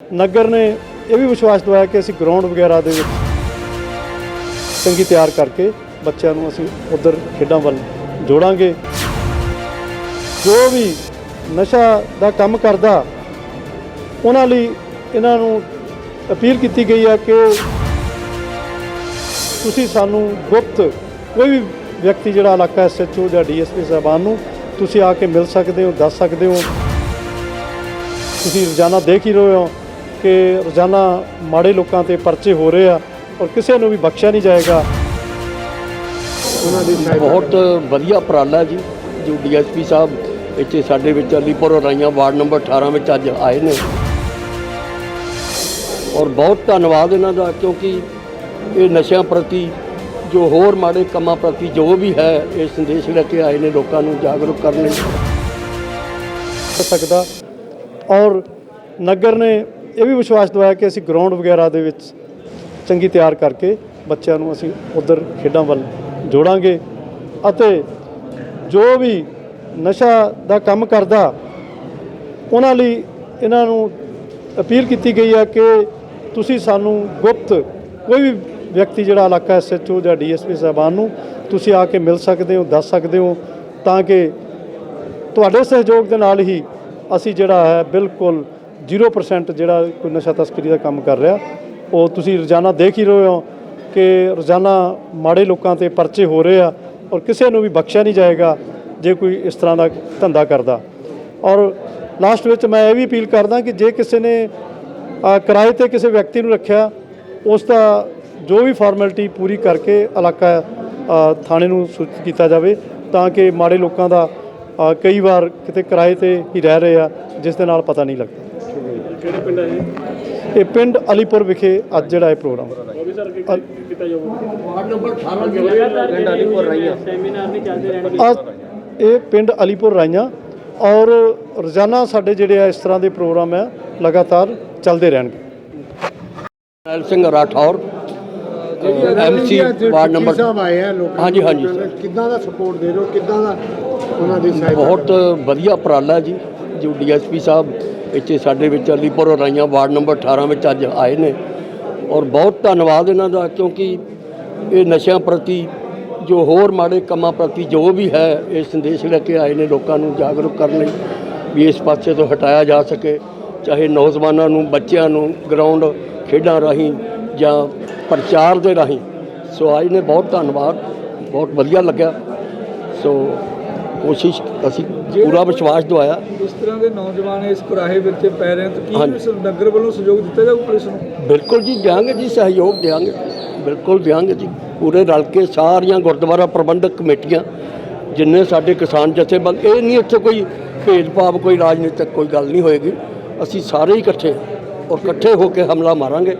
ਨਗਰ ਨੇ ਇਹ ਵੀ ਵਿਸ਼ਵਾਸ ਦਿਵਾਇਆ ਕਿ ਅਸੀਂ ਗਰਾਊਂਡ ਵਗੈਰਾ ਦੇ ਵਿੱਚ ਚੰਗੀ ਤਿਆਰ ਕਰਕੇ ਬੱਚਿਆਂ ਨੂੰ ਅਸੀਂ ਉਧਰ ਖੇਡਾਂ ਵੱਲ ਜੋੜਾਂਗੇ। ਜੋ ਵੀ ਨਸ਼ਾ ਦਾ ਕੰਮ ਕਰਦਾ, ਉਹਨਾਂ ਲਈ ਇਹਨਾਂ ਨੂੰ ਅਪੀਲ ਕੀਤੀ ਗਈ ਹੈ ਕਿ ਤੁਸੀਂ ਸਾਨੂੰ ਗੁਪਤ ਕੋਈ ਵੀ ਵਿਅਕਤੀ ਜਿਹੜਾ ਇਲਾਕਾ ਐਸਐਚਓ ਜਾਂ ਡੀਐਸਪੀ ਸਾਹਿਬਾਨ ਨੂੰ ਤੁਸੀਂ ਆ ਕੇ ਮਿਲ ਸਕਦੇ ਹੋ, ਦੱਸ ਸਕਦੇ ਹੋ। ਤੁਸੀਂ ਰੋਜ਼ਾਨਾ ਦੇਖ ਹੀ ਰਹੇ ਹੋ। ਕਿ ਰੋਜ਼ਾਨਾ ਮਾੜੇ ਲੋਕਾਂ ਤੇ ਪਰਚੇ ਹੋ ਰਹੇ ਆ ਔਰ ਕਿਸੇ ਨੂੰ ਵੀ ਬਖਸ਼ਿਆ ਨਹੀਂ ਜਾਏਗਾ। ਉਹਨਾਂ ਦੀ ਬਹੁਤ ਵਧੀਆ ਉਪਰਾਲਾ ਜੀ ਜੋ ਡੀਐਸਪੀ ਸਾਹਿਬ ਇੱਥੇ ਸਾਡੇ ਵਿੱਚ ਅਲੀਪੁਰ ਰਾਈਆਂ ਵਾਰਡ ਨੰਬਰ 18 ਵਿੱਚ ਅੱਜ ਆਏ ਨੇ। ਔਰ ਬਹੁਤ ਧੰਨਵਾਦ ਇਹਨਾਂ ਦਾ ਕਿਉਂਕਿ ਇਹ ਨਸ਼ਿਆਂ ਪ੍ਰਤੀ ਜੋ ਹੋਰ ਮਾੜੇ ਕੰਮਾਂ ਪ੍ਰਤੀ ਜੋ ਵੀ ਹੈ ਇਹ ਸੰਦੇਸ਼ ਲੈ ਕੇ ਆਏ ਨੇ ਲੋਕਾਂ ਨੂੰ ਜਾਗਰੂਕ ਕਰਨ ਲਈ। ਸਕਦਾ। ਔਰ ਨਗਰ ਨੇ ਇਹ ਵੀ ਵਿਸ਼ਵਾਸ ਦਿਵਾਇਆ ਕਿ ਅਸੀਂ ਗਰਾਊਂਡ ਵਗੈਰਾ ਦੇ ਵਿੱਚ ਚੰਗੀ ਤਿਆਰ ਕਰਕੇ ਬੱਚਿਆਂ ਨੂੰ ਅਸੀਂ ਉਧਰ ਖੇਡਾਂ ਵੱਲ ਜੋੜਾਂਗੇ ਅਤੇ ਜੋ ਵੀ ਨਸ਼ਾ ਦਾ ਕੰਮ ਕਰਦਾ, ਉਹਨਾਂ ਲਈ ਇਹਨਾਂ ਨੂੰ ਅਪੀਲ ਕੀਤੀ ਗਈ ਹੈ ਕਿ ਤੁਸੀਂ ਸਾਨੂੰ ਗੁਪਤ ਕੋਈ ਵੀ ਵਿਅਕਤੀ ਜਿਹੜਾ ਇਲਾਕਾ ਐਸਐਚਓ ਜਾਂ ਡੀਐਸਪੀ ਸਾਹਿਬਾਨ ਨੂੰ ਤੁਸੀਂ ਆ ਕੇ ਮਿਲ ਸਕਦੇ ਹੋ, ਦੱਸ ਸਕਦੇ ਹੋ, ਤਾਂ ਕਿ ਤੁਹਾਡੇ ਸਹਿਯੋਗ ਦੇ ਨਾਲ ਹੀ ਅਸੀਂ ਜਿਹੜਾ ਹੈ ਬਿਲਕੁਲ 0% ਜਿਹੜਾ ਕੋਈ ਨਸ਼ਾ ਤਸਕਰੀ ਦਾ ਕੰਮ ਕਰ ਰਿਹਾ, ਉਹ ਤੁਸੀਂ ਰੋਜ਼ਾਨਾ ਦੇਖ ਹੀ ਰਹੇ ਹੋ ਕਿ ਰੋਜ਼ਾਨਾ ਮਾੜੇ ਲੋਕਾਂ ਤੇ ਪਰਚੇ ਹੋ ਰਹੇ ਆ ਔਰ ਕਿਸੇ ਨੂੰ ਵੀ ਬਖਸ਼ਿਆ ਨਹੀਂ ਜਾਏਗਾ ਜੇ ਕੋਈ ਇਸ ਤਰ੍ਹਾਂ ਦਾ ਧੰਦਾ ਕਰਦਾ। ਔਰ ਲਾਸਟ ਵਿੱਚ ਮੈਂ ਇਹ ਵੀ ਅਪੀਲ ਕਰਦਾ ਕਿ ਜੇ ਕਿਸੇ ਨੇ ਕਿਰਾਏ ਤੇ ਕਿਸੇ ਵਿਅਕਤੀ ਨੂੰ ਰੱਖਿਆ, ਉਸ ਦਾ ਜੋ ਵੀ ਫਾਰਮੈਲਿਟੀ ਪੂਰੀ ਕਰਕੇ ਇਲਾਕਾ ਥਾਣੇ ਨੂੰ ਸੂਚਿਤ ਕੀਤਾ ਜਾਵੇ ਤਾਂ ਕਿ ਮਾੜੇ ਲੋਕਾਂ ਦਾ ਕਈ ਵਾਰ ਕਿਤੇ ਕਿਰਾਏ ਤੇ ਹੀ ਰਹਿ ਰਹੇ ਆ ਜਿਸ ਦੇ ਨਾਲ ਪਤਾ ਨਹੀਂ ਲੱਗਦਾ। ਕਿਹੜੇ ਪਿੰਡ ਹੈ ਇਹ? ਇਹ ਪਿੰਡ ਅਲੀਪੁਰ ਵਿਖੇ ਅੱਜ ਜਿਹੜਾ ਇਹ ਪ੍ਰੋਗਰਾਮ ਉਹ ਵੀ ਸਰ ਅ- ਕੀਤਾ ਜਾਊਗਾ? ਵਾਰਡ ਨੰਬਰ 18 ਪਿੰਡ ਅਲੀਪੁਰ ਰਾਈਆਂ ਆ। ਇਹ ਪਿੰਡ ਅਲੀਪੁਰ ਰਾਈਆਂ ਔਰ ਰੋਜ਼ਾਨਾ ਸਾਡੇ ਜਿਹੜੇ ਆ ਇਸ ਤਰ੍ਹਾਂ ਦੇ ਪ੍ਰੋਗਰਾਮ ਆ ਲਗਾਤਾਰ ਚੱਲਦੇ ਰਹਿਣਗੇ। Singh Rathore MC ward number ਸਾਹਿਬ ਆਏ ਆ ਲੋਕਾਂ ਹਾਂਜੀ, ਹਾਂਜੀ, ਕਿੱਦਾਂ ਦਾ ਸਪੋਰਟ ਦੇ ਰਹੇ ਹੋ? ਕਿੱਦਾਂ ਦਾ ਉਹਨਾਂ ਦੀ ਸਹਾਇਤਾ ਬਹੁਤ ਵਧੀਆ ਉਪਰਾਲਾ ਜੀ ਜੋ ਡੀਐਸਪੀ ਸਾਹਿਬ ਇੱਥੇ ਸਾਡੇ ਵਿੱਚ ਅਲੀਪੁਰ ਰਾਈਆਂ ਵਾਰਡ ਨੰਬਰ 18 ਵਿੱਚ ਅੱਜ ਆਏ ਨੇ। ਔਰ ਬਹੁਤ ਧੰਨਵਾਦ ਇਹਨਾਂ ਦਾ ਕਿਉਂਕਿ ਇਹ ਨਸ਼ਿਆਂ ਪ੍ਰਤੀ ਜੋ ਹੋਰ ਮਾੜੇ ਕੰਮਾਂ ਪ੍ਰਤੀ ਜੋ ਵੀ ਹੈ ਇਹ ਸੰਦੇਸ਼ ਲੈ ਕੇ ਆਏ ਨੇ ਲੋਕਾਂ ਨੂੰ ਜਾਗਰੂਕ ਕਰਨ ਲਈ ਵੀ ਇਸ ਪਾਸੇ ਤੋਂ ਹਟਾਇਆ ਜਾ ਸਕੇ। ਚਾਹੇ ਨੌਜਵਾਨਾਂ ਨੂੰ ਬੱਚਿਆਂ ਨੂੰ ਗਰਾਊਂਡ ਖੇਡਾਂ ਰਾਹੀਂ ਜਾਂ ਪ੍ਰਚਾਰ ਦੇ ਰਾਹੀਂ। ਸੋ ਆਏ ਨੇ ਬਹੁਤ ਧੰਨਵਾਦ ਬਹੁਤ ਵਧੀਆ ਲੱਗਿਆ। ਸੋ ਕੋਸ਼ਿਸ਼ ਅਸੀਂ ਪੂਰਾ ਵਿਸ਼ਵਾਸ ਦਵਾਇਆ। ਇਸ ਤਰ੍ਹਾਂ ਦੇ ਨੌਜਵਾਨ ਇਸ ਕੁਰਾਹੇ ਵਿੱਚ ਪੈ ਰਹੇ ਤਾਂ ਕੀ। ਇਸ ਨਗਰ ਵੱਲੋਂ ਸਹਿਯੋਗ ਦਿੱਤਾ ਜਾਊ ਪੁਲਿਸ ਨੂੰ? ਬਿਲਕੁਲ ਜੀ ਦਿਆਂਗੇ ਜੀ ਸਹਿਯੋਗ ਦਿਆਂਗੇ। ਬਿਲਕੁਲ ਦਿਆਂਗੇ ਜੀ। ਪੂਰੇ ਰਲ ਕੇ ਸਾਰੀਆਂ ਗੁਰਦੁਆਰਾ ਪ੍ਰਬੰਧਕ ਕਮੇਟੀਆਂ ਜਿੰਨੇ ਸਾਡੇ ਕਿਸਾਨ ਜਥੇਬੰਦ ਇਹ ਨਹੀਂ ਇੱਥੇ ਕੋਈ ਭੇਦਭਾਵ ਕੋਈ ਰਾਜਨੀਤਿਕ ਕੋਈ ਗੱਲ ਨਹੀਂ ਹੋਏਗੀ। ਅਸੀਂ ਸਾਰੇ ਇਕੱਠੇ ਔਰ ਇਕੱਠੇ ਹੋ ਕੇ ਹਮਲਾ ਮਾਰਾਂਗੇ।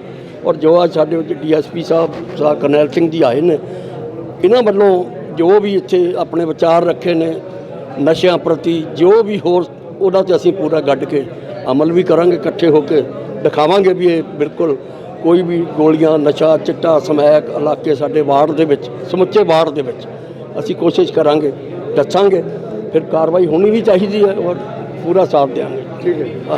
ਔਰ ਜੋ ਅੱਜ ਸਾਡੇ ਵਿੱਚ ਡੀਐਸਪੀ ਸਾਹਿਬ, ਸਾ ਕਰਨੈਲ ਸਿੰਘ ਜੀ ਆਏ ਨੇ, ਇਹਨਾਂ ਵੱਲੋਂ ਜੋ ਵੀ ਇੱਥੇ ਆਪਣੇ ਵਿਚਾਰ ਰੱਖੇ ਨੇ, ਨਸ਼ਿਆਂ ਪ੍ਰਤੀ ਜੋ ਵੀ ਹੋਰ ਉਹਨਾਂ ਤੇ ਅਸੀਂ ਪੂਰਾ ਗੱਡ ਕੇ ਅਮਲ ਵੀ ਕਰਾਂਗੇ, ਇਕੱਠੇ ਹੋ ਕੇ ਦਿਖਾਵਾਂਗੇ ਵੀ ਇਹ ਬਿਲਕੁਲ ਕੋਈ ਵੀ ਗੋਲੀਆਂ, ਨਸ਼ਾ, ਚਿੱਟਾ, ਸਮੈਕ ਇਲਾਕੇ ਸਾਡੇ ਵਾਰਡ ਦੇ ਵਿੱਚ, ਸਮੁੱਚੇ ਵਾਰਡ ਦੇ ਵਿੱਚ ਅਸੀਂ ਕੋਸ਼ਿਸ਼ ਕਰਾਂਗੇ, ਦੱਸਾਂਗੇ, ਫਿਰ ਕਾਰਵਾਈ ਹੋਣੀ ਵੀ ਚਾਹੀਦੀ ਹੈ ਔਰ ਪੂਰਾ ਸਾਥ ਦੇਵਾਂਗੇ ਠੀਕ ਹੈ।